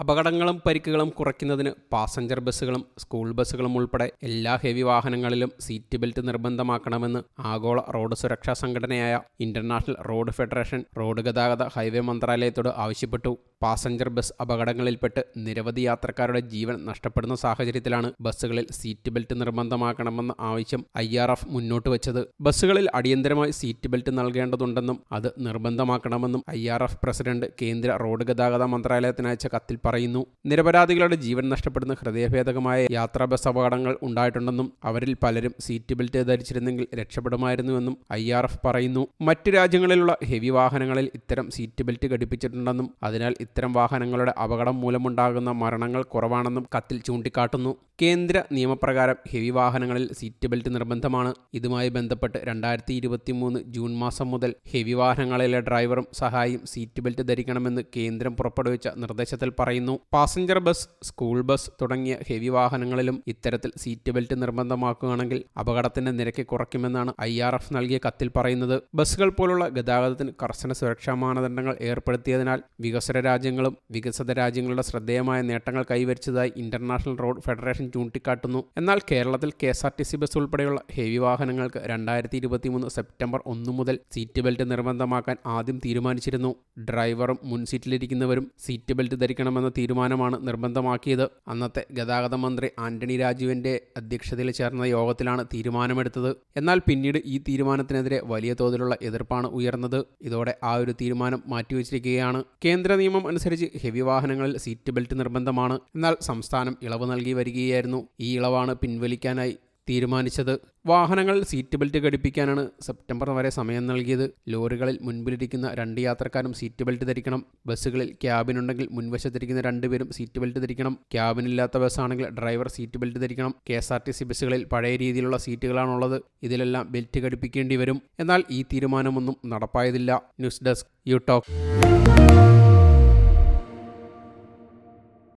അപകടങ്ങളും പരിക്കുകളും കുറയ്ക്കുന്നതിന് പാസഞ്ചർ ബസ്സുകളും സ്കൂൾ ബസ്സുകളും ഉൾപ്പെടെ എല്ലാ ഹെവി വാഹനങ്ങളിലും സീറ്റ് ബെൽറ്റ് നിർബന്ധമാക്കണമെന്ന് ആഗോള റോഡ് സുരക്ഷാ സംഘടനയായ ഇന്റർനാഷണൽ റോഡ് ഫെഡറേഷൻ റോഡ് ഗതാഗത ഹൈവേ മന്ത്രാലയത്തോട് ആവശ്യപ്പെട്ടു. പാസഞ്ചർ ബസ് അപകടങ്ങളിൽപ്പെട്ട് നിരവധി യാത്രക്കാരുടെ ജീവൻ നഷ്ടപ്പെടുന്ന സാഹചര്യത്തിലാണ് ബസ്സുകളിൽ സീറ്റ് ബെൽറ്റ് നിർബന്ധമാക്കണമെന്ന ആവശ്യം ഐ ആർ എഫ് മുന്നോട്ട് വെച്ചത്. ബസ്സുകളിൽ അടിയന്തരമായി സീറ്റ് ബെൽറ്റ് നൽകേണ്ടതുണ്ടെന്നും അത് നിർബന്ധമാക്കണമെന്നും ഐ ആർ എഫ് പ്രസിഡന്റ് കേന്ദ്ര റോഡ് ഗതാഗത മന്ത്രാലയത്തിന് അയച്ച കത്തിൽ പറയുന്നു. നിരപരാധികളുടെ ജീവൻ നഷ്ടപ്പെടുന്ന ഹൃദയഭേദകമായ യാത്രാ ബസ് അപകടങ്ങൾ ഉണ്ടായിട്ടുണ്ടെന്നും അവരിൽ പലരും സീറ്റ് ബെൽറ്റ് ധരിച്ചിരുന്നെങ്കിൽ രക്ഷപ്പെടുമായിരുന്നുവെന്നും ഐ ആർ എഫ് പറയുന്നു. മറ്റ് രാജ്യങ്ങളിലുള്ള ഹെവി വാഹനങ്ങളിൽ ഇത്തരം സീറ്റ് ബെൽറ്റ് ഘടിപ്പിച്ചിട്ടുണ്ടെന്നും അതിനാൽ ഇത്തരം വാഹനങ്ങളുടെ അപകടം മൂലമുണ്ടാകുന്ന മരണങ്ങൾ കുറവാണെന്നും കത്തിൽ ചൂണ്ടിക്കാട്ടുന്നു. കേന്ദ്ര നിയമപ്രകാരം ഹെവി വാഹനങ്ങളിൽ സീറ്റ് ബെൽറ്റ് നിർബന്ധമാണ്. ഇതുമായി ബന്ധപ്പെട്ട് രണ്ടായിരത്തി ഇരുപത്തി മൂന്ന് ജൂൺ മാസം മുതൽ ഹെവി വാഹനങ്ങളിലെ ഡ്രൈവറും സഹായിയും സീറ്റ് ബെൽറ്റ് ധരിക്കണമെന്ന് കേന്ദ്രം പുറപ്പെടുവിച്ച നിർദ്ദേശത്തിൽ പറയുന്നു. പാസഞ്ചർ ബസ് സ്കൂൾ ബസ് തുടങ്ങിയ ഹെവി വാഹനങ്ങളിലും ഇത്തരത്തിൽ സീറ്റ് ബെൽറ്റ് നിർബന്ധമാക്കുകയാണെങ്കിൽ അപകടത്തിന്റെ നിരക്ക് കുറയ്ക്കുമെന്നാണ് ഐ ആർ എഫ് നൽകിയ കത്തിൽ പറയുന്നത്. ബസ്സുകൾ പോലുള്ള ഗതാഗതത്തിന് കർശന സുരക്ഷാ മാനദണ്ഡങ്ങൾ ഏർപ്പെടുത്തിയതിനാൽ വികസ്വര രാജ്യങ്ങളും വികസിത രാജ്യങ്ങളുടെ ശ്രദ്ധേയമായ നേട്ടങ്ങൾ കൈവരിച്ചതായി ഇന്റർനാഷണൽ റോഡ് ഫെഡറേഷൻ ചൂണ്ടിക്കാട്ടുന്നു. എന്നാൽ കേരളത്തിൽ K S R T C bus ഉൾപ്പെടെയുള്ള ഹെവി വാഹനങ്ങൾക്ക് രണ്ടായിരത്തി ഇരുപത്തിമൂന്ന് സെപ്റ്റംബർ ഒന്ന് മുതൽ സീറ്റ് ബെൽറ്റ് നിർബന്ധമാക്കാൻ ആദ്യം തീരുമാനിച്ചിരുന്നു. ഡ്രൈവറും മുൻസീറ്റിലിരിക്കുന്നവരും സീറ്റ് ബെൽറ്റ് ധരിക്കണമെന്ന തീരുമാനമാണ് നിർബന്ധമാക്കിയത്. അന്നത്തെ ഗതാഗത മന്ത്രി ആന്റണി രാജുവിന്റെ അധ്യക്ഷതയിൽ ചേർന്ന യോഗത്തിലാണ് തീരുമാനമെടുത്തത്. എന്നാൽ പിന്നീട് ഈ തീരുമാനത്തിനെതിരെ വലിയ തോതിലുള്ള എതിർപ്പാണ് ഉയർന്നത്. ഇതോടെ ആ ഒരു തീരുമാനം മാറ്റിവെച്ചിരിക്കുകയാണ്. കേന്ദ്ര നിയമം അനുസരിച്ച് ഹെവി വാഹനങ്ങളിൽ സീറ്റ് ബെൽറ്റ് നിർബന്ധമാണ്. എന്നാൽ സംസ്ഥാനം ഇളവ് നൽകി വരികയായിരുന്നു. ഈ ഇളവാണ് പിൻവലിക്കാനായി തീരുമാനിച്ചത്. വാഹനങ്ങൾ സീറ്റ് ബെൽറ്റ് ഘടിപ്പിക്കാനാണ് സെപ്റ്റംബർ വരെ സമയം നൽകിയത്. ലോറികളിൽ മുൻപിലിരിക്കുന്ന രണ്ട് യാത്രക്കാരും സീറ്റ് ബെൽറ്റ് ധരിക്കണം. ബസ്സുകളിൽ ക്യാബിനുണ്ടെങ്കിൽ മുൻവശത്തിരിക്കുന്ന രണ്ടുപേരും സീറ്റ് ബെൽറ്റ് ധരിക്കണം. ക്യാബിനില്ലാത്ത ബസ്സാണെങ്കിൽ ഡ്രൈവർ സീറ്റ് ബെൽറ്റ് ധരിക്കണം. K S R T C ബസ്സുകളിൽ പഴയ രീതിയിലുള്ള സീറ്റുകളാണുള്ളത്. ഇതിലെല്ലാം ബെൽറ്റ് ഘടിപ്പിക്കേണ്ടി വരും. എന്നാൽ ഈ തീരുമാനമൊന്നും നടപ്പായതില്ല. News desk you talk.